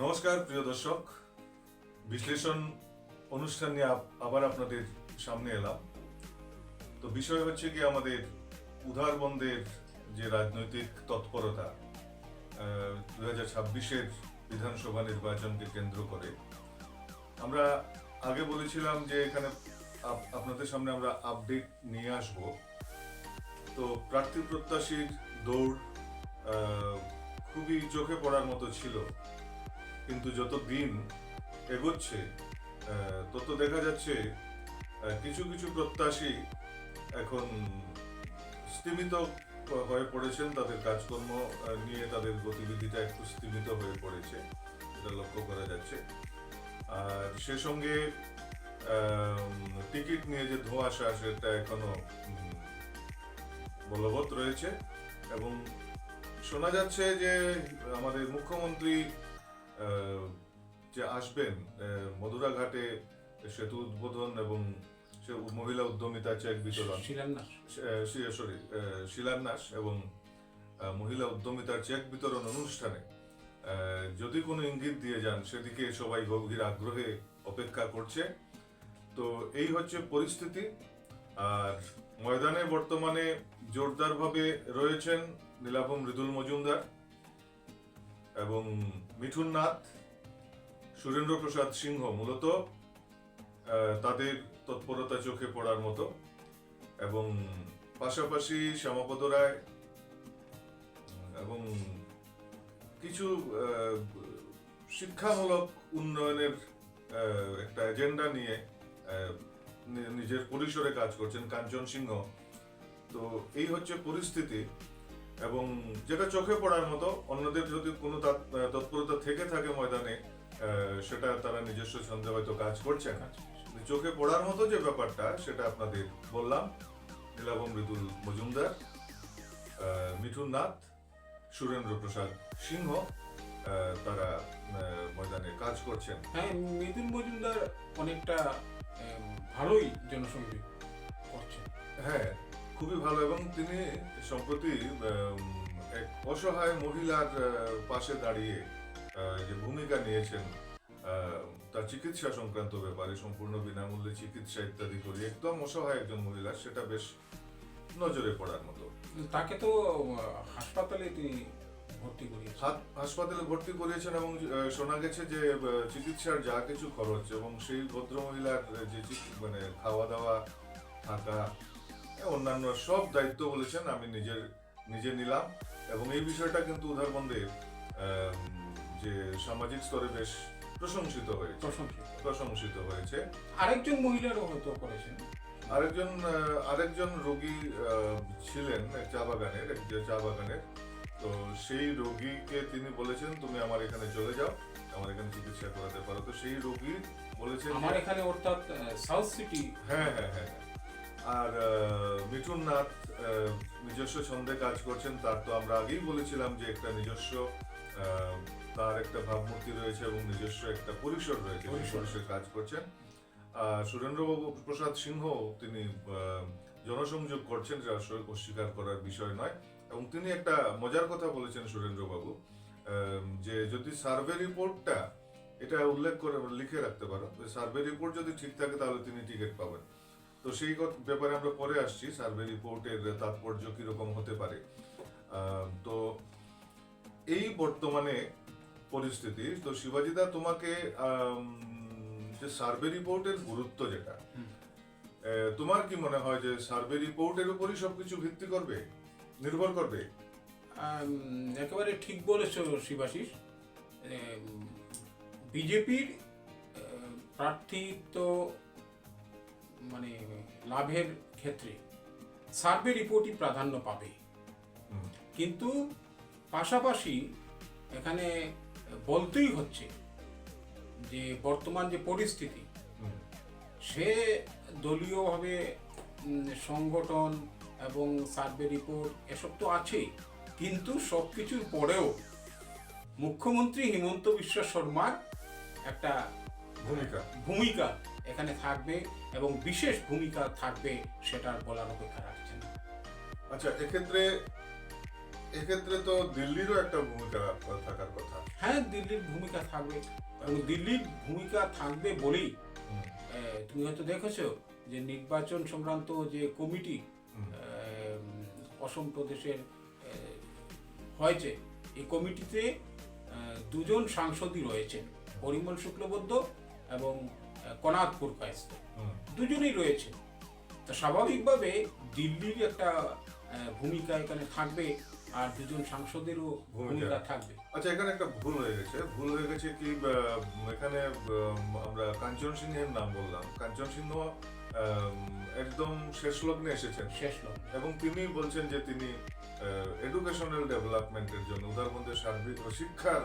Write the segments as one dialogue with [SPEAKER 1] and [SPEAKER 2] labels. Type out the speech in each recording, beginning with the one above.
[SPEAKER 1] নমস্কার, প্রিয় দর্শক। বিশ্লেষণ অনুষ্ঠান নিয়ে আবার আপনাদের সামনে এলাম। তো বিষয় হচ্ছে কি, আমাদের উদারবন্দের যে রাজনৈতিক তৎপরতা দু হাজার ছাব্বিশের বিধানসভা নির্বাচনকে কেন্দ্র করে, আমরা আগে বলেছিলাম যে এখানে আপ- আপনাদের সামনে আমরা আপডেট নিয়ে আসব। তো প্রার্থী প্রত্যাশীর দৌড় খুবই চোখে পড়ার মতো ছিল। কিন্তু যত দিন এগোচ্ছে তত দেখা যাচ্ছে কিছু কিছু প্রত্যাশী এখন স্তীমিত হয়ে পড়েছেন, তাদের কাজকর্ম নিয়ে তাদের গতিবিধিটা একটু স্তীমিত হয়ে পড়েছে, এটা লক্ষ্য করা যাচ্ছে। আর সে সঙ্গে টিকিট নিয়ে যে ধোঁয়াশা সেটা এখনও বলবৎ রয়েছে। এবং শোনা যাচ্ছে যে আমাদের মুখ্যমন্ত্রী যে আসবেন মধুরা ঘাটে সেতু উদ্বোধন এবং সে মহিলা উদ্যমিতা চেক বিতরণ।
[SPEAKER 2] শিলান্যাস।
[SPEAKER 1] সরি শিলান্যাস এবং মহিলা উদ্যমিতার চেক বিতরণ অনুষ্ঠানে। যদি কোনো ইঙ্গিত দিয়ে যান সেদিকে সবাই গভীর আগ্রহে অপেক্ষা করছে। তো এই হচ্ছে পরিস্থিতি। আর ময়দানে বর্তমানে জোরদারভাবে রয়েছেন নীলাভ মৃদুল মজুমদার এবং মিঠুন নাথ সুরেন্দ্র প্রসাদ সিংহ মূলত তাদের তৎপরতা চোখে পড়ার মতো এবং পাশাপাশি শ্যামাপদ রায় এবং কিছু শিক্ষামূলক উন্নয়নের একটা এজেন্ডা নিয়ে নিজের পরিসরে কাজ করছেন কাঞ্চন সিংহ। তো এই হচ্ছে পরিস্থিতি। এবং যেটা চোখে পড়ার মতো অন্যদের যদি কোনো তাৎ- তৎপরতা থেকে থাকে ময়দানে সেটা তারা নিজস্ব ছন্দে হয়তো কাজ করছে না। চোখে পড়ার মতো যে ব্যাপারটা সেটা আপনাদের বললাম। নীলাভ মৃদুল মজুমদার মিঠুন নাথ সুরেন্দ্র প্রসাদ সিংহ তারা ময়দানে কাজ করছেন।
[SPEAKER 2] হ্যাঁ মিথুন মজুমদার অনেকটা ভালোই জনসংযোগ করছেন।
[SPEAKER 1] হ্যাঁ খুবই ভালো এবং তিনি সম্প্রতি এক অসহায় মহিলার পাশে দাঁড়িয়ে যে ভূমিকা নিয়েছেন তার চিকিৎসা সংক্রান্ত ব্যাপারে সম্পূর্ণ বিনামূল্যে চিকিৎসা ইত্যাদি করি একদম অসহায় একজন মহিলা সেটা বেশ নজরে পড়ার মতো।
[SPEAKER 2] তাকে তো হাসপাতালে তিনি ভর্তি করিয়েছেন।
[SPEAKER 1] হাসপাতালে ভর্তি করিয়েছেন এবং শোনা গেছে যে চিকিৎসার যা কিছু খরচ এবং সেই ভদ্র মহিলার যে মানে খাওয়া দাওয়া থাকা অন্যান্য সব দায়িত্ব বলেছেন আমি নিজের নিজে নিলাম। এবং এই বিষয়টা কিন্তু উদারবন্দের যে সামাজিক স্তরে বেশ প্রশংসিত হয়েছে।
[SPEAKER 2] প্রশংসিত।
[SPEAKER 1] হয়েছে।
[SPEAKER 2] আরেকজন মহিলারও হয়তো করেছেন।
[SPEAKER 1] আরেকজন আরেকজন রোগী ছিলেন চা বাগানের চা বাগানের। তো সেই রোগীকে তিনি বলেছেন তুমি আমার এখানে চলে যাও আমার এখানে চিকিৎসা করাতে পারো। তো সেই রোগী বলেছেন
[SPEAKER 2] আমার এখানে অর্থাৎ সাউথ সিটি
[SPEAKER 1] হ্যাঁ হ্যাঁ হ্যাঁ হ্যাঁ। আর মিঠুন নাথ নিজস্ব ছন্দে কাজ করছেন তার তো আমরা আগেই বলেছিলাম যে একটা নিজস্ব তার একটা ভাবমূর্তি রয়েছে এবং নিজস্ব একটা পরিসর রয়েছে
[SPEAKER 2] পরিসরে।
[SPEAKER 1] কাজ করছেন। সুরেন্দ্রবাবু প্রসাদ সিংহ তিনি জনসংযোগ করছেন যা অস্বীকার করার বিষয় নয়। এবং তিনি একটা মজার কথা বলেছেন সুরেন্দ্রবাবু যে যদি সার্ভে রিপোর্টটা এটা উল্লেখ করে লিখে রাখতে পারো সার্ভে রিপোর্ট যদি ঠিক থাকে তাহলে তিনি টিকিট পাবেন। তো সেই ব্যাপারে আমরা পরে আসছি। সার্ভে রিপোর্টের তাৎপর্য কীরকম হতে পারে। তো এই বর্তমানে পরিস্থিতি তো শিবাজিদা তোমাকে যে সার্ভে রিপোর্টের গুরুত্ব যেটা তোমার কি মনে হয় যে সার্ভে রিপোর্টের উপরই সবকিছু ভিত্তি করবে? নির্ভর করবে?
[SPEAKER 2] একেবারে ঠিক বলেছ শিবাশিস। বিজেপির প্রার্থী তো মানে লাভের ক্ষেত্রে সার্ভে রিপোর্টই প্রাধান্য পাবে। কিন্তু পাশাপাশি এখানে বলতেই হচ্ছে যে বর্তমান যে পরিস্থিতি সে দলীয়ভাবে সংগঠন এবং সার্ভে রিপোর্ট এসব তো আছেই। কিন্তু সব কিছুর পরেও মুখ্যমন্ত্রী হিমন্ত বিশ্ব শর্মার একটা
[SPEAKER 1] ভূমিকা।
[SPEAKER 2] ভূমিকা এখানে থাকবে এবং বিশেষ ভূমিকা থাকবে সেটার বলার অপেক্ষা রাখছে না
[SPEAKER 1] আচ্ছা এক্ষেত্রে এক্ষেত্রে তো দিল্লিরও একটা ভূমিকা থাকার কথা।
[SPEAKER 2] হ্যাঁ দিল্লির ভূমিকা থাকবে। এবং দিল্লির ভূমিকা থাকবে বলেই তুমি হয়তো দেখেছ যে নির্বাচন সংক্রান্ত যে কমিটি অসম প্রদেশের হয়েছে এই কমিটিতে দুজন সাংসদই রয়েছেন। পরিমল শুক্লবদ্ধ এবং কনাথপুর কায়স্ত দুজনেই রয়েছে। তো স্বাভাবিকভাবে দিল্লির একটা ভূমিকা এখানে থাকবে আর দুজন সাংসদেরও
[SPEAKER 1] ভূমিকা।
[SPEAKER 2] থাকবে।
[SPEAKER 1] আচ্ছা এখানে একটা ভুল হয়ে গেছে। ভুল হয়ে গেছে কি এখানে আমরা কাঞ্চন সিংহের নাম বললাম। কাঞ্চন সিংহ আহ, একদম শেষ লগ্নে এসেছেন।
[SPEAKER 2] শেষ লোক
[SPEAKER 1] এবং তিনি বলছেন যে তিনি এডুকেশনাল ডেভেলপমেন্টের জন্য উদারবন্দের সার্বিক ও শিক্ষার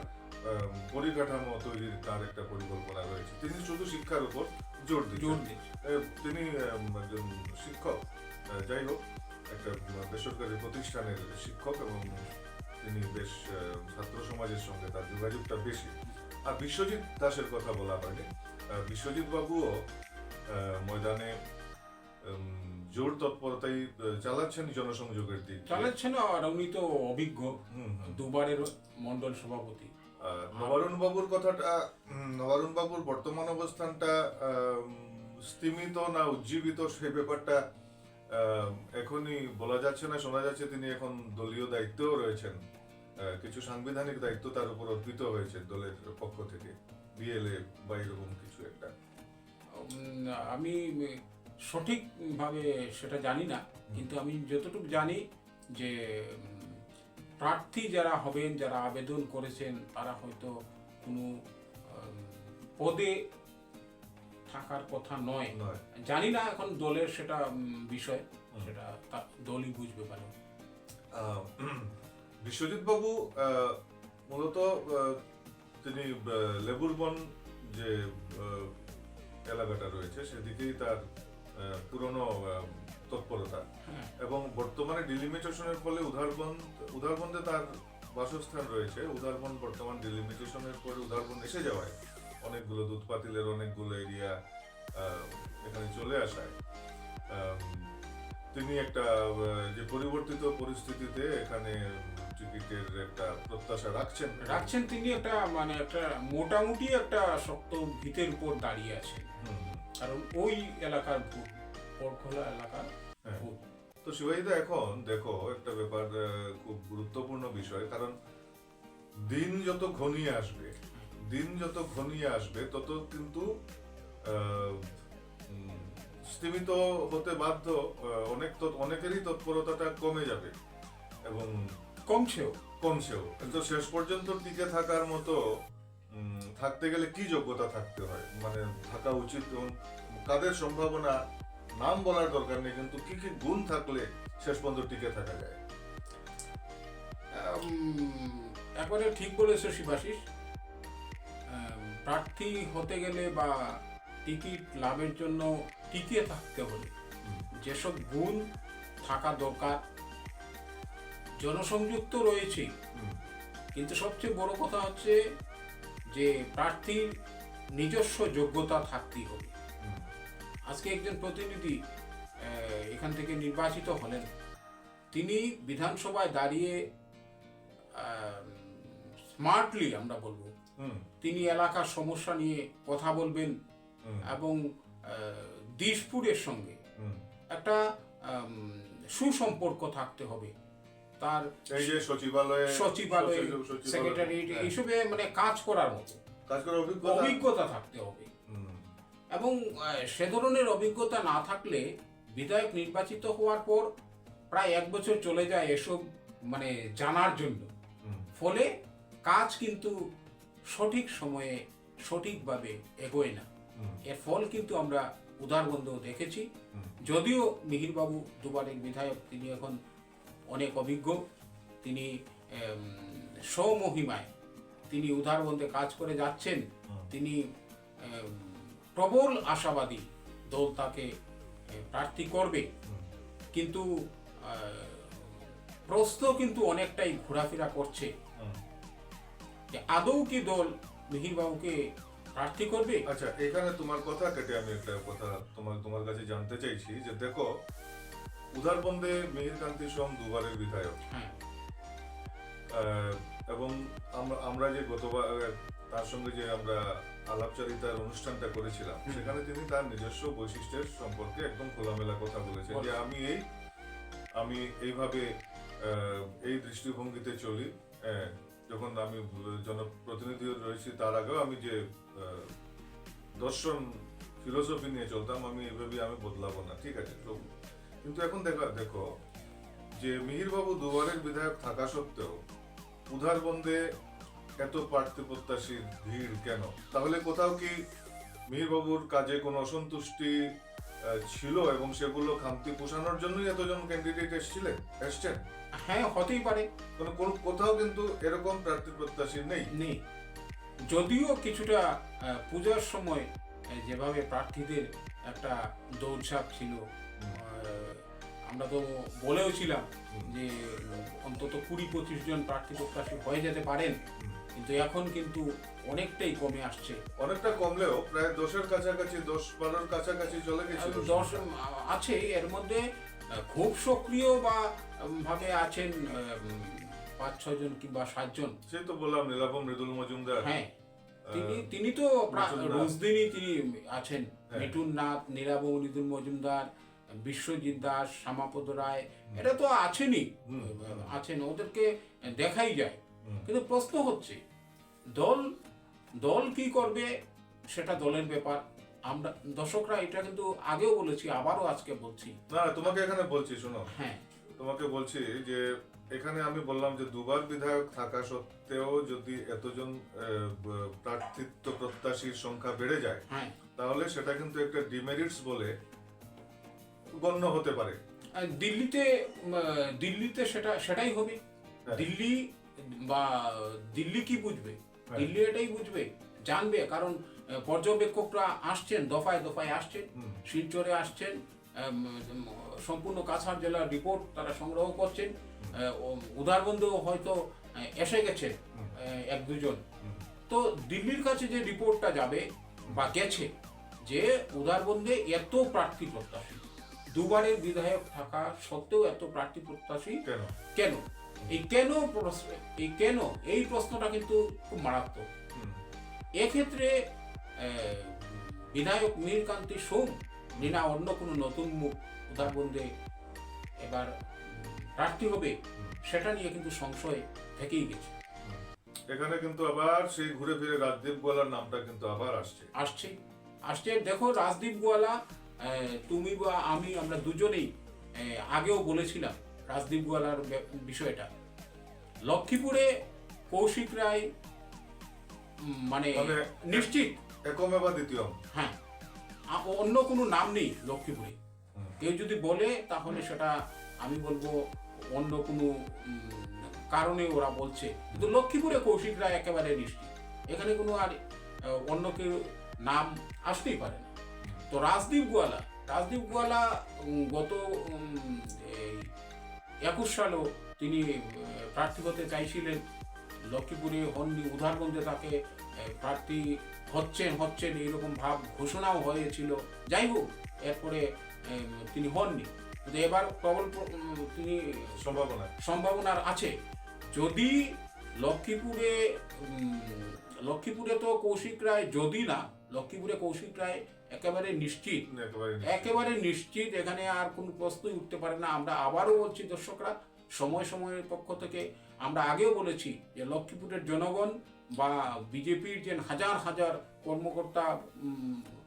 [SPEAKER 1] পরিকাঠামো তৈরির তার একটা পরিকল্পনা রয়েছে। তিনি শুধু শিক্ষার উপর জোর
[SPEAKER 2] জোর
[SPEAKER 1] দিচ্ছেন।
[SPEAKER 2] দিচ্ছে
[SPEAKER 1] তিনি একজন শিক্ষক। যাই হোক একটা বেসরকারি প্রতিষ্ঠানের শিক্ষক এবং তিনি বেশ ছাত্র সমাজের সঙ্গে তার যোগাযোগটা বেশি। আর বিশ্বজিৎ দাসের কথা বলা হয়নি। বিশ্বজিৎ বাবুও ময়দানে জোর তৎপরতাই চালাচ্ছেন জনসংযোগের দিক
[SPEAKER 2] চালাচ্ছেন আর উনি তো অভিজ্ঞ। দুবারের মন্ডল সভাপতি।
[SPEAKER 1] নবারুণ বাবুর কথাটা নবারুণ বাবুর বর্তমান অবস্থানটা স্তিমিত না উজ্জীবিত সেই ব্যাপারটা এখনই বলা যাচ্ছে না শোনা যাচ্ছে তিনি এখন দলীয় দায়িত্বেও রয়েছেন। কিছু সাংবিধানিক দায়িত্ব তার উপর অর্পিত হয়েছে দলের পক্ষ থেকে। বিএলএ বা এরকম কিছু একটা।
[SPEAKER 2] আমি সঠিকভাবে সেটা জানি না কিন্তু আমি যতটুকু জানি যে প্রার্থী যারা হবেন যারা আবেদন করেছেন তারা হয়তো কোনো পদে থাকার কথা নয়। জানি না এখন দলের সেটা বিষয় সেটা তা- দলই বুঝবে পারে।
[SPEAKER 1] বিশ্বজিৎ বাবু মূলত তিনি লেবুরবন যে এলাকাটা রয়েছে সেদিকেই তার পুরনো তৎপরতা। এবং বর্তমানে ডিলিমিটেশনের ফলে উদারবন্দ উদারবন্দে তার বাসস্থান রয়েছে। উদারবন বর্তমান ডিলিমিটেশনের পরে উদারবন এসে যাওয়ায় অনেকগুলো দুধ পাতিলের অনেকগুলো এরিয়া এখানে চলে আসায়। তিনি একটা যে পরিবর্তিত পরিস্থিতিতে এখানে টিকিটের একটা প্রত্যাশা রাখছেন।
[SPEAKER 2] রাখছেন তিনি একটা মানে একটা মোটামুটি একটা শক্ত ভিতের উপর দাঁড়িয়ে আছেন। কারণ ওই এলাকার ভূত পরখোলা এলাকার
[SPEAKER 1] হ্যাঁ।
[SPEAKER 2] ভূত
[SPEAKER 1] তো শিবাইদা এখন দেখো একটা ব্যাপার খুব গুরুত্বপূর্ণ বিষয় কারণ দিন যত ঘনিয়ে আসবে দিন যত ঘনিয়ে আসবে তত কিন্তু স্তিমিত হতে বাধ্য অনেক অনেকেরই তৎপরতাটা কমে যাবে এবং
[SPEAKER 2] কমছেও
[SPEAKER 1] কমছেও কিন্তু শেষ পর্যন্ত টিকে থাকার মতো থাকতে গেলে কি যোগ্যতা থাকতে হয়? মানে থাকা উচিত এবং কাদের সম্ভাবনা? নাম বলার দরকার নেই কিন্তু কি কি গুণ থাকলে শেষ পর্যন্ত টিকে থাকা যায়?
[SPEAKER 2] একবারে ঠিক বলেছ শিবাশিস। প্রার্থী হতে গেলে বা টিকিট লাভের জন্য টিকে থাকতে হলে যেসব গুণ থাকা দরকার জনসংযোগ তো রয়েছেই কিন্তু সবচেয়ে বড় কথা হচ্ছে যে প্রার্থীর নিজস্ব যোগ্যতা থাকতেই হবে। আজকে একজন প্রতিনিধি এখান থেকে নির্বাচিত হলেন। তিনি বিধানসভায় দাঁড়িয়ে স্মার্টলি আমরা বলব তিনি এলাকার সমস্যা নিয়ে কথা বলবেন এবং দিশপুরের সঙ্গে একটা সুসম্পর্ক থাকতে হবে। তার
[SPEAKER 1] সচিবালয়ে
[SPEAKER 2] সচিবালয় সেক্রেটারি
[SPEAKER 1] হ্যাঁ,
[SPEAKER 2] এইসবে মানে কাজ করার মতো।
[SPEAKER 1] কাজ করার অভিজ্ঞতা?
[SPEAKER 2] অভিজ্ঞতা থাকতে হবে। এবং সে ধরনের অভিজ্ঞতা না থাকলে বিধায়ক নির্বাচিত হওয়ার পর প্রায় এক বছর চলে যায় এসব মানে জানার জন্য। ফলে কাজ কিন্তু সঠিক সময়ে সঠিকভাবে এগোয় না। এর ফল কিন্তু আমরা উদারবন্ধ দেখেছি। যদিও মিহিরবাবু দুবারের বিধায়ক তিনি এখন অনেক অভিজ্ঞ। তিনি স্বমহিমায় তিনি উদারবন্ধে কাজ করে যাচ্ছেন। তিনি প্রবল আশাবাদী দল তাকে প্রার্থী করবে। কিন্তু প্রশ্ন কিন্তু অনেকটাই ঘোরাফেরা করছে। যে আদৌ কি দল মিহিরবাবুকে প্রার্থী করবে?
[SPEAKER 1] আচ্ছা এখানে তোমার কথা কেটে আমি একটা কথা তোমার তোমার কাছে জানতে চাইছি যে দেখো উদারবন্দে মিহির কান্তি সোম দুবারের বিধায়ক।
[SPEAKER 2] হ্যাঁ।
[SPEAKER 1] এবং আমরা আমরা যে গতবার তার সঙ্গে যে আমরা আলাপচারিতার অনুষ্ঠানটা করেছিলাম সেখানে তিনি তার নিজস্ব বৈশিষ্ট্যের সম্পর্কে একদম খোলামেলা কথা বলেছেন যে আমি এই আমি এইভাবে আহ, এই দৃষ্টিভঙ্গিতে চলি। আহ, যখন আমি জনপ্রতিনিধি রয়েছি তার আগেও আমি যে দর্শন ফিলোসফি নিয়ে চলতাম আমি এভাবে আমি বদলাবো না ঠিক আছে? তো কিন্তু এখন দেখো দেখো যে মিহিরবাবু দুবারের বিধায়ক থাকা সত্ত্বেও উধার উধারবন্দে এত প্রার্থী প্রত্যাশীর ভিড় কেন? তাহলে কোথাও কি মিহিরবাবুর কাজে কোনো অসন্তুষ্টি ছিল এবং সেগুলো খামতি পোষানোর জন্যই এতজন ক্যান্ডিডেট এসেছিলেন এসছেন?
[SPEAKER 2] হ্যাঁ হতেই পারে।
[SPEAKER 1] কোনো কোনো- কোথাও কিন্তু এরকম প্রার্থী প্রত্যাশী নেই।
[SPEAKER 2] নেই। যদিও কিছুটা পূজার সময় যেভাবে প্রার্থীদের একটা দৌড়ঝাঁপ ছিল আমরা তো বলেও ছিলাম যে অন্তত কুড়ি পঁচিশ জন প্রার্থী প্রত্যাশী হয়ে যেতে পারেন। কিন্তু এখন কিন্তু অনেকটাই কমে আসছে।
[SPEAKER 1] অনেকটা কমলেও প্রায় দশের কাছাকাছি দশ বারোর কাছাকাছি চলে গেছিল।
[SPEAKER 2] দশ আছে এর মধ্যে খুব সক্রিয় বা ভাবে আছেন পাঁচ ছয় জন কিংবা সাতজন
[SPEAKER 1] সে তো বললাম নীলাভ মৃদুল মজুমদার।
[SPEAKER 2] হ্যাঁ তিনি তিনি তো। রোজদিনই তিনি আছেন।
[SPEAKER 1] হ্যাঁ।
[SPEAKER 2] মিঠুন নাথ নীলাবনীদুল মজুমদার বিশ্বজিৎ দাস শ্যামাপদ রায় এটা তো আছেনই। আছেন ওদেরকে দেখাই যায়। কিন্তু প্রশ্ন হচ্ছে দল দল কি করবে সেটা দলের ব্যাপার। আমরা দর্শকরা এটা কিন্তু আগেও বলেছি আবারও আজকে বলছি।
[SPEAKER 1] না তোমাকে এখানে বলছি শোনো।
[SPEAKER 2] হ্যাঁ।
[SPEAKER 1] তোমাকে বলছি যে এখানে আমি বললাম যে দুবার বিধায়ক থাকা সত্ত্বেও যদি এতজন প্রার্থিত্ব প্রত্যাশীর সংখ্যা বেড়ে যায়
[SPEAKER 2] হ্যাঁ।
[SPEAKER 1] তাহলে সেটা কিন্তু একটা ডিমেরিটস বলে গণ্য হতে পারে।
[SPEAKER 2] দিল্লিতে দিল্লিতে সেটা সেটাই হবে।
[SPEAKER 1] হ্যাঁ।
[SPEAKER 2] দিল্লি বা দিল্লি কি বুঝবে?
[SPEAKER 1] হ্যাঁ।
[SPEAKER 2] দিল্লি এটাই বুঝবে জানবে কারণ পর্যবেক্ষকরা আসছেন দফায় দফায় আসছেন। শিলচরে আসছেন সম্পূর্ণ কাছাড় জেলার রিপোর্ট তারা সংগ্রহ করছেন উদারবন্দেও হয়তো এসে গেছে এক দুজন। তো দিল্লির কাছে যে রিপোর্টটা যাবে বা গেছে যে উদারবন্দে এত প্রার্থী প্রত্যাশী। দুবারের বিধায়ক থাকা সত্ত্বেও এত প্রার্থী প্রত্যাশী
[SPEAKER 1] কেন?
[SPEAKER 2] কেন? এই কেন প্রশ্ন এই কেন? এই প্রশ্নটা কিন্তু খুব মারাত্মক। এক্ষেত্রে বিধায়ক মীরকান্তি সোম বিনা অন্য কোনো নতুন মুখ উদারবন্দে এবার প্রার্থী হবে সেটা নিয়ে কিন্তু সংশয় থেকেই গেছে।
[SPEAKER 1] এখানে কিন্তু আবার সেই ঘুরে ফিরে রাজদীপ গোয়ালার নামটা কিন্তু আবার আসছে।
[SPEAKER 2] আসছে। আসছে দেখো রাজদীপ গোয়ালা তুমি বা আমি আমরা দুজনেই আগেও বলেছিলাম রাজদীপ গোয়ালার বিষয়টা। লক্ষ্মীপুরে কৌশিক রায় মানে নিশ্চিত।
[SPEAKER 1] একমেবা দ্বিতীয়।
[SPEAKER 2] হ্যাঁ। অন্য কোনো নাম নেই লক্ষ্মীপুরে। কেউ যদি বলে তাহলে সেটা আমি বলব অন্য কোনো কারণে ওরা বলছে। কিন্তু লক্ষ্মীপুরে কৌশিক রায় একেবারে নিশ্চিত। এখানে কোনো আর অন্য কেউ নাম আসতেই পারে না। তো রাজদীপ গোয়ালা রাজদীপ গোয়ালা গত একুশ সালেও তিনি প্রার্থী হতে চাইছিলেন। লক্ষ্মীপুরে হননি উদারবন্দে তাকে প্রার্থী হচ্ছেন হচ্ছেন এইরকম ভাব ঘোষণাও হয়েছিল। যাই হোক এরপরে তিনি হননি। কিন্তু এবার প্রবল তিনি
[SPEAKER 1] সম্ভাবনা।
[SPEAKER 2] সম্ভাবনার আছে। যদি লক্ষ্মীপুরে লক্ষ্মীপুরে তো কৌশিক রায় যদি না লক্ষ্মীপুরে কৌশিক রায় একেবারে নিশ্চিত।
[SPEAKER 1] একেবারে
[SPEAKER 2] নিশ্চিত। এখানে আর কোনো প্রশ্নই উঠতে পারে না। আমরা আবারও বলছি দর্শকরা সময় সময়ের পক্ষ থেকে আমরা আগেও বলেছি যে লক্ষ্মীপুরের জনগণ বা বিজেপির যে হাজার হাজার কর্মকর্তা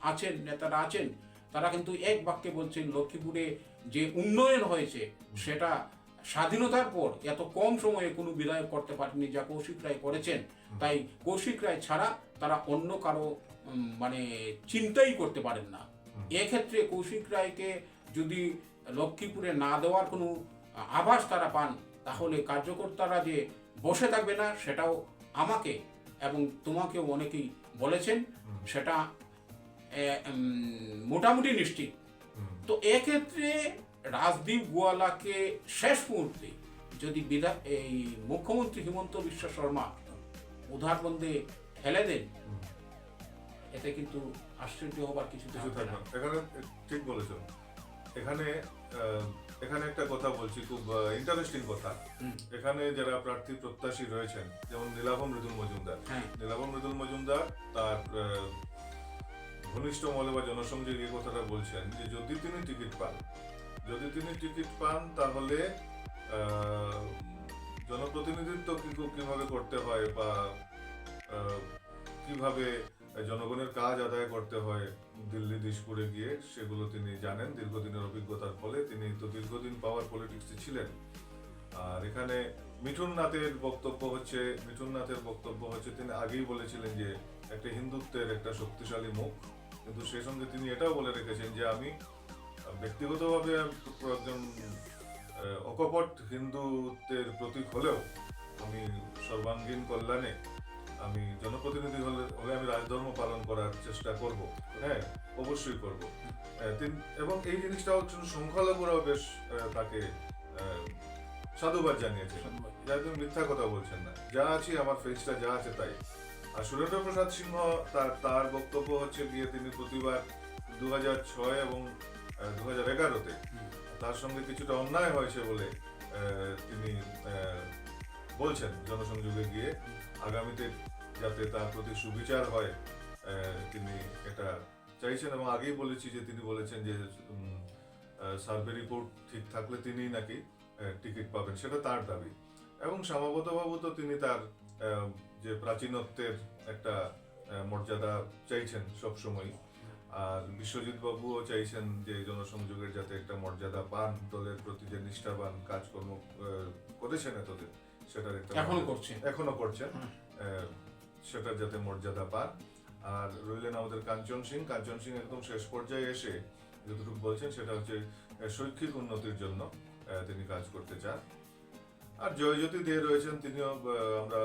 [SPEAKER 2] আছেন নেতারা আছেন তারা কিন্তু এক বাক্যে বলছেন লক্ষ্মীপুরে যে উন্নয়ন হয়েছে সেটা স্বাধীনতার পর এত কম সময়ে কোনো বিধায়ক করতে পারেনি যা কৌশিক রায় করেছেন। তাই কৌশিক রায় ছাড়া তারা অন্য কারও মানে চিন্তাই করতে পারেন না। এক্ষেত্রে কৌশিক রায়কে যদি লক্ষ্মীপুরে না দেওয়ার কোনো আভাস তারা পান তাহলে কার্যকর্তারা যে বসে থাকবে না সেটাও আমাকে এবং তোমাকেও অনেকেই বলেছেন সেটা মোটামুটি নিশ্চিত। তো এক্ষেত্রে রাজদীপ গোয়ালাকে শেষ মুহূর্তে যদি বিধা এই মুখ্যমন্ত্রী হিমন্ত বিশ্ব শর্মা উদারবন্দে ঠেলে দেন। এতে কিন্তু আশ্চর্য হবার কিছু
[SPEAKER 1] কিছু
[SPEAKER 2] থাকবে না।
[SPEAKER 1] এখানে ঠিক বলেছ। এখানে এখানে একটা কথা বলছি খুব ইন্টারেস্টিং কথা। এখানে যারা প্রার্থী প্রত্যাশী রয়েছেন যেমন নীলাভ মৃদুল মজুমদার।
[SPEAKER 2] হ্যাঁ।
[SPEAKER 1] নীলাভ মৃদুল মজুমদার তার ঘনিষ্ঠ মহলে বা জনসংযোগ এই কথাটা বলছেন যে যদি তিনি টিকিট পান যদি তিনি টিকিট পান তাহলে আহ, জনপ্রতিনিধিত্ব কি- কীভাবে করতে হয় বা কীভাবে জনগণের কাজ আদায় করতে হয় দিল্লি, দিশপুরে গিয়ে। সেগুলো তিনি জানেন, দীর্ঘদিনের অভিজ্ঞতার ফলে তিনি তো দীর্ঘদিন পাওয়ার পলিটিক্সে ছিলেন। আর এখানে মিঠুন নাথের বক্তব্য হচ্ছে, মিঠুন নাথের বক্তব্য হচ্ছে, তিনি আগেই বলেছিলেন যে একটা হিন্দুত্বের একটা শক্তিশালী মুখ। কিন্তু সেই সঙ্গে তিনি এটাও বলে রেখেছেন যে আমি ব্যক্তিগতভাবে একজন অকপট হিন্দুত্বের প্রতীক হলেও আমি সর্বাঙ্গীন কল্যাণে আমি জনপ্রতিনিধি হলে হলে আমি রাজধর্ম পালন করার চেষ্টা করব। হ্যাঁ অবশ্যই করব। এবং এই জিনিসটা হচ্ছে সংখ্যালঘুরাও বেশ তাকে সাধুবাদ জানিয়েছে। যা তুমি মিথ্যা কথা বলছেন না। যা আছে আমার ফেসটা যা আছে তাই। আর সুরেন্দ্র প্রসাদ সিংহ তার তার বক্তব্য হচ্ছে গিয়ে তিনি প্রতিবার দু ছয় এবং দু হাজার এগারোতে তার সঙ্গে কিছুটা অন্যায় হয়েছে বলে তিনি আহ, বলছেন জনসংযোগে গিয়ে। আগামীতে যাতে তার প্রতি সুবিচার হয় তিনি এটা চাইছেন এবং আগেই বলেছি যে তিনি বলেছেন যে সার্ভে রিপোর্ট ঠিক থাকলে তিনি নাকি টিকিট পাবেন সেটা তার দাবি। এবং সম্ভবতবাবু তো তিনি তার যে প্রাচীনত্বের একটা মর্যাদা চাইছেন সবসময় আর বিশ্বজিৎ বাবুও চাইছেন যে জনসংযোগের যাতে একটা মর্যাদা পান দলের প্রতি যে নিষ্ঠাবান কাজকর্ম করেছেন এতদিন সেটার একটা
[SPEAKER 2] এখনও
[SPEAKER 1] মর্যাদা-
[SPEAKER 2] করছে
[SPEAKER 1] এখনও করছেন। সেটার যাতে মর্যাদা পান। আর রইলেন আমাদের কাঞ্চন সিং। কাঞ্চন সিং একদম শেষ পর্যায়ে এসে যতটুকু বলছেন সেটা হচ্ছে শৈক্ষিক উন্নতির জন্য তিনি কাজ করতে চান। আর জয়জ্যোতি দে রয়েছেন তিনিও আমরা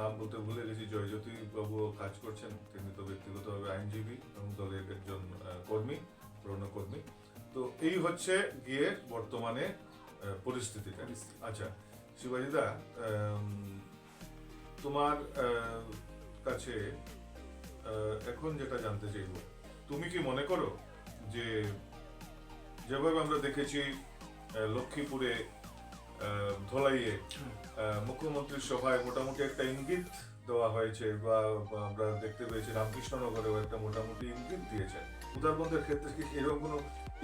[SPEAKER 1] নাম বলতে ভুলে গেছি জয়জ্যোতি বাবুও কাজ করছেন। তিনি তো ব্যক্তিগতভাবে আইনজীবী এবং দলের একজন কর্মী পুরনো কর্মী। তো এই হচ্ছে গিয়ে বর্তমানে পরিস্থিতিটা।
[SPEAKER 2] পরিস্থিতি।
[SPEAKER 1] আচ্ছা শিবাজিদা তোমার আহ, কাছে এখন যেটা জানতে চাইব তুমি কি মনে করো যে যেভাবে আমরা দেখেছি লক্ষ্মীপুরে ধলাইয়ে মুখ্যমন্ত্রীর সভায় মোটামুটি একটা ইঙ্গিত দেওয়া হয়েছে বা আমরা দেখতে পেয়েছি রামকৃষ্ণনগরেও একটা মোটামুটি ইঙ্গিত দিয়েছে। উদারবন্ধের ক্ষেত্রে কি এরকম কোনো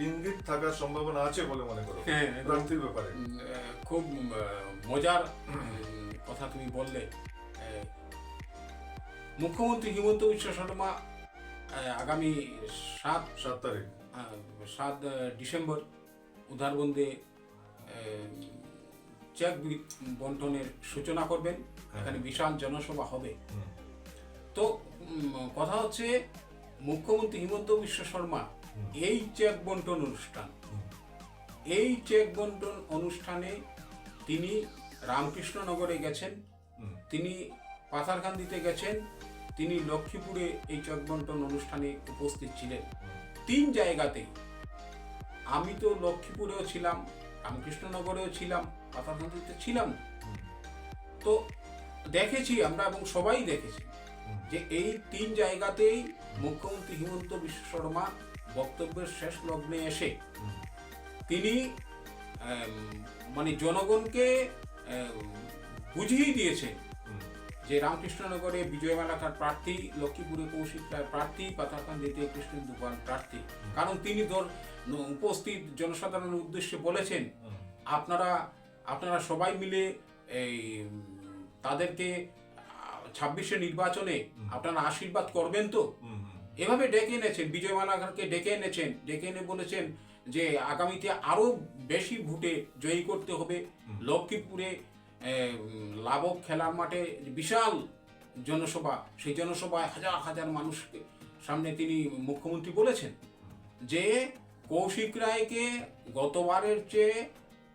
[SPEAKER 1] ইঙ্গিত থাকার সম্ভাবনা আছে বলে মনে করো?
[SPEAKER 2] হ্যাঁ
[SPEAKER 1] প্রার্থীর ব্যাপারে।
[SPEAKER 2] খুব মজার কথা তুমি বললে। মুখ্যমন্ত্রী হিমন্ত বিশ্ব শর্মা আগামী সাত
[SPEAKER 1] সাত তারিখ
[SPEAKER 2] সাত ডিসেম্বর উদারবন্দে চেক বন্টনের সূচনা করবেন। এখানে বিশাল জনসভা হবে। তো কথা হচ্ছে মুখ্যমন্ত্রী হিমন্ত বিশ্ব শর্মা এই চেক বন্টন অনুষ্ঠান এই চেক বন্টন অনুষ্ঠানে তিনি রামকৃষ্ণনগরে গেছেন। তিনি পাথারকান্দিতে গেছেন। তিনি লক্ষ্মীপুরে এই চেক বন্টন অনুষ্ঠানে উপস্থিত ছিলেন। তিন জায়গাতেই। আমি তো লক্ষ্মীপুরেও ছিলাম, রামকৃষ্ণনগরেও ছিলাম পাথারকান্দিতে ছিলাম তো দেখেছি আমরা এবং সবাই দেখেছি যে এই তিন জায়গাতেই মুখ্যমন্ত্রী হিমন্ত বিশ্ব শর্মা বক্তব্যের শেষ লগ্নে এসে তিনি মানে জনগণকে বুঝিয়ে দিয়েছেন যে রামকৃষ্ণনগরে বিজয় মালাকার প্রার্থী লক্ষ্মীপুরে কৌশিক রায় প্রার্থী পাতাকান্দিতে কৃষ্ণেন্দু পাল প্রার্থী। কারণ তিনি ধর উপস্থিত জনসাধারণের উদ্দেশ্যে বলেছেন আপনারা আপনারা সবাই মিলে এই তাদেরকে ছাব্বিশে নির্বাচনে আপনারা আশীর্বাদ করবেন তো? এভাবে ডেকে এনেছেন বিজয় মালাকারকে ডেকে এনেছেন ডেকে এনে বলেছেন যে আগামীতে আরও বেশি ভোটে জয়ী করতে হবে। লক্ষ্মীপুরে উম, খেলার মাঠে বিশাল জনসভা সেই জনসভায় হাজার হাজার মানুষকে সামনে তিনি মুখ্যমন্ত্রী বলেছেন যে কৌশিক রায়কে গতবারের চেয়ে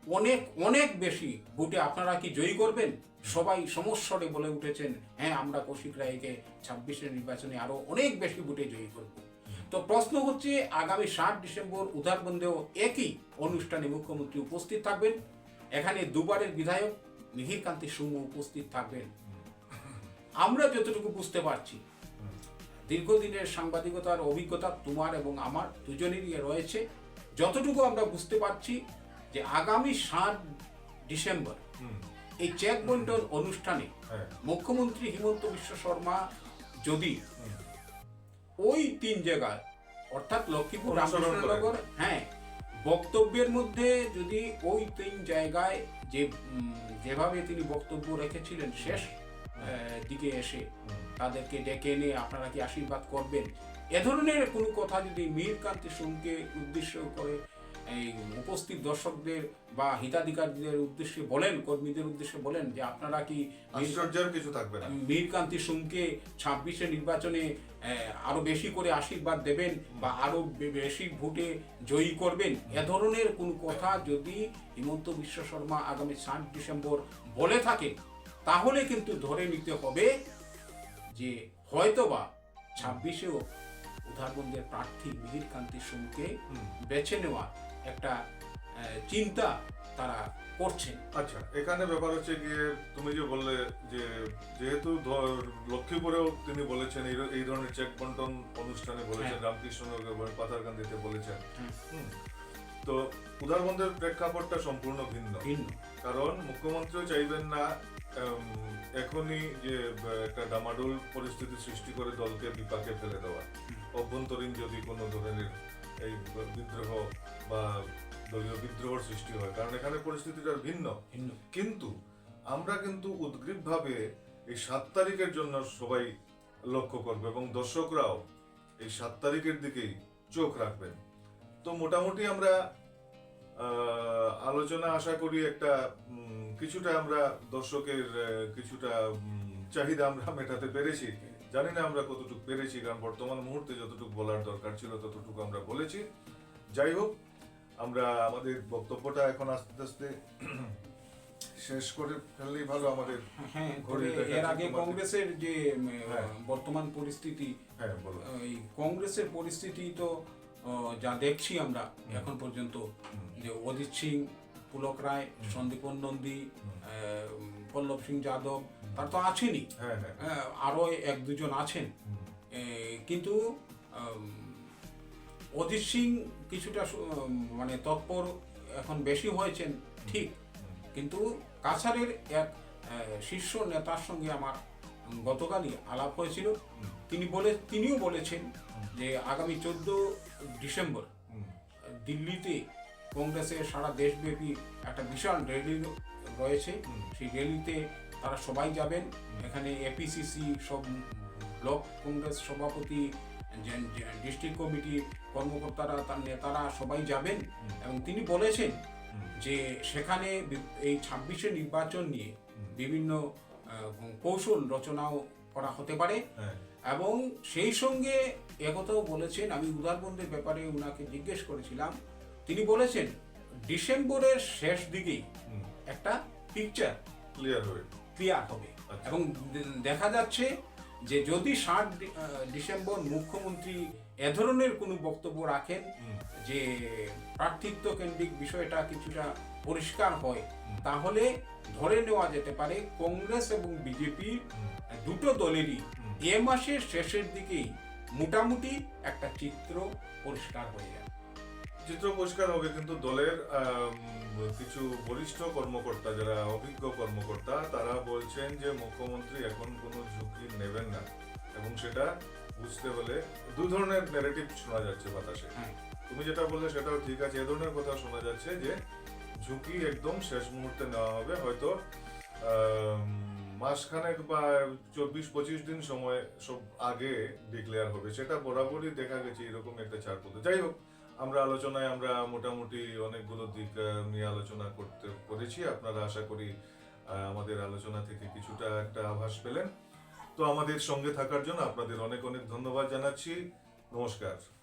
[SPEAKER 2] অনেক অনেক বেশি ভোটে আপনারা কি জয়ী করবেন? সবাই সমস্বরে বলে উঠেছেন হ্যাঁ আমরা কৌশিক রায়কে ছাব্বিশের নির্বাচনে আরও অনেক বেশি ভোটে জয়ী করব। তো প্রশ্ন হচ্ছে আগামী সাত ডিসেম্বর উদারবন্দেও একই অনুষ্ঠানে মুখ্যমন্ত্রী উপস্থিত থাকবেন। এখানে দুবারের বিধায়ক মিহির কান্তি সুমু উপস্থিত থাকবেন। আমরা যতটুকু বুঝতে পারছি। দীর্ঘদিনের সাংবাদিকতার অভিজ্ঞতা তোমার এবং আমার দুজনেরই রয়েছে। যতটুকু আমরা বুঝতে পারছি যে আগামী সাত ডিসেম্বর এই চেক বন্টন অনুষ্ঠানে
[SPEAKER 1] হ্যাঁ।
[SPEAKER 2] মুখ্যমন্ত্রী হিমন্ত বিশ্ব শর্মা যদি ওই তিন জায়গায় অর্থাৎ লক্ষ্মীপুর রামকৃষ্ণনগর হ্যাঁ বক্তব্যের মধ্যে যদি ওই তিন জায়গায় যে যেভাবে তিনি বক্তব্য রেখেছিলেন শেষ আহ, দিকে এসে তাদেরকে ডেকে এনে আপনারা কি আশীর্বাদ করবেন? এ ধরনের কোনো কথা যদি মীর কান্তি সোমকে উদ্দেশ্য করে এই উপস্থিত দর্শকদের বা হিতাধিকারীদের উদ্দেশ্যে বলেন কর্মীদের উদ্দেশ্যে বলেন যে আপনারা কি
[SPEAKER 1] আশ্চর্যের কিছু থাকবে না।
[SPEAKER 2] মীর কান্তি সোমকে ছাব্বিশে নির্বাচনে আরও বেশি করে আশীর্বাদ দেবেন বা আরও বেশি ভোটে জয়ী করবেন? এ ধরনের কোন কথা যদি হিমন্ত বিশ্ব শর্মা আগামী সাত ডিসেম্বর বলে থাকেন তাহলে কিন্তু ধরে নিতে হবে যে হয়তোবা ছাব্বিশেও উদারবন্দের প্রার্থী মিহির কান্তি সোমকে বেছে নেওয়া একটা চিন্তা তারা করছেন।
[SPEAKER 1] আচ্ছা এখানে ব্যাপার হচ্ছে গিয়ে তুমি যে বললে যে যেহেতু লক্ষ্মীপুরেও তিনি বলেছেন এই ধরনের চেক বন্টন অনুষ্ঠানে বলেছেন রামকৃষ্ণনগর পাথারকান্দিতে বলেছেন। তো উদারবন্ধের প্রেক্ষাপটটা সম্পূর্ণ ভিন্ন।
[SPEAKER 2] ভিন্ন।
[SPEAKER 1] কারণ মুখ্যমন্ত্রীও চাইবেন না এখনই যে একটা ডামাডোল পরিস্থিতি সৃষ্টি করে দলকে বিপাকে ফেলে দেওয়া। অভ্যন্তরীণ যদি কোনো ধরনের এই বিদ্রোহ বা দলীয় বিদ্রোহর সৃষ্টি হয়। কারণ এখানে পরিস্থিতিটা ভিন্ন।
[SPEAKER 2] ভিন্ন।
[SPEAKER 1] কিন্তু আমরা কিন্তু উদ্গ্রীবভাবে এই সাত তারিখের জন্য সবাই লক্ষ্য করবে এবং দর্শকরাও এই সাত তারিখের দিকেই চোখ রাখবেন। তো মোটামুটি আমরা আলোচনা আশা করি একটা কিছুটা আমরা দর্শকের কিছুটা চাহিদা আমরা মেটাতে পেরেছি। জানি না আমরা কতটুকু পেরেছি কারণ বর্তমান মুহূর্তে যতটুকু বলার দরকার ছিল ততটুকু আমরা বলেছি। যাই হোক আমরা আমাদের বক্তব্যটা এখন আস্তে আস্তে শেষ করে ফেললেই ভালো আমাদের
[SPEAKER 2] হ্যাঁ এর আগে কংগ্রেসের যে
[SPEAKER 1] হ্যাঁ।
[SPEAKER 2] বর্তমান পরিস্থিতি
[SPEAKER 1] হ্যাঁ
[SPEAKER 2] এই কংগ্রেসের পরিস্থিতি তো যা দেখছি আমরা এখন পর্যন্ত যে অজিত সিং পুলক রায় সন্দীপন নন্দী পল্লব সিং যাদব তার তো আছেনই।
[SPEAKER 1] হ্যাঁ হ্যাঁ।
[SPEAKER 2] আহ, আরও এক দুজন আছেন। কিন্তু অজিত সিং কিছুটা মানে তৎপর এখন বেশি হয়েছেন ঠিক। কিন্তু কাছারের এক শীর্ষ নেতার সঙ্গে আমার গতকালই আলাপ হয়েছিল। তিনি বলে তিনিও বলেছেন যে আগামী চোদ্দ ডিসেম্বর দিল্লিতে কংগ্রেসের সারা দেশব্যাপী একটা বিশাল র্যালি রয়েছে। সেই র্যালিতে তারা সবাই যাবেন। এখানে এপিসিসি সব ব্লক কংগ্রেস সভাপতি ডিস্ট্রিক্ট কমিটি কর্মকর্তারা তার নেতারা সবাই যাবেন। এবং তিনি বলেছেন যে সেখানে এই ছাব্বিশে নির্বাচন নিয়ে বিভিন্ন কৌশল রচনাও করা হতে পারে।
[SPEAKER 1] হ্যাঁ।
[SPEAKER 2] এবং সেই সঙ্গে একথাও বলেছেন আমি উদারবন্দের ব্যাপারে ওনাকে জিজ্ঞেস করেছিলাম তিনি বলেছেন ডিসেম্বরের শেষ দিকেই একটা পিকচার
[SPEAKER 1] ক্লিয়ার হয়ে
[SPEAKER 2] ক্লিয়ার হবে।
[SPEAKER 1] আচ্ছা।
[SPEAKER 2] এবং দেখা যাচ্ছে যে যদি ষাট ডিসেম্বর মুখ্যমন্ত্রী এ ধরনের কোনো বক্তব্য রাখেন যে প্রার্থিত্ব কেন্দ্রিক বিষয়টা কিছুটা পরিষ্কার হয় তাহলে ধরে নেওয়া যেতে পারে কংগ্রেস এবং বিজেপি দুটো দলেরই এ মাসের শেষের দিকেই মোটামুটি একটা চিত্র পরিষ্কার হয়ে যাবে
[SPEAKER 1] চিত্র পরিষ্কার হবে কিন্তু দলের কিছু বরিষ্ঠ কর্মকর্তা যারা অভিজ্ঞ কর্মকর্তা তারা বলছেন যে মুখ্যমন্ত্রী এখন কোনো ঝুঁকি নেবেন না। এবং সেটা বুঝতে হলে দু ধরনের ন্যারেটিভ শোনা যাচ্ছে বাতাসে।
[SPEAKER 2] হ্যাঁ।
[SPEAKER 1] তুমি যেটা বললে সেটাও ঠিক আছে এ ধরনের কথা শোনা যাচ্ছে যে ঝুঁকি একদম শেষ মুহূর্তে নেওয়া হবে। হয়তো মাসখানেক বা চব্বিশ পঁচিশ দিন সময় সব আগে ডিক্লেয়ার হবে। সেটা বরাবরই দেখা গেছে এরকম একটা ছাড় পড়তে যাই হোক আমরা আলোচনায় আমরা মোটামুটি অনেকগুলো দিক নিয়ে আলোচনা করতে করেছি। আপনারা আশা করি আমাদের আলোচনা থেকে কিছুটা একটা আভাস পেলেন। তো আমাদের সঙ্গে থাকার জন্য আপনাদের অনেক অনেক ধন্যবাদ জানাচ্ছি। নমস্কার।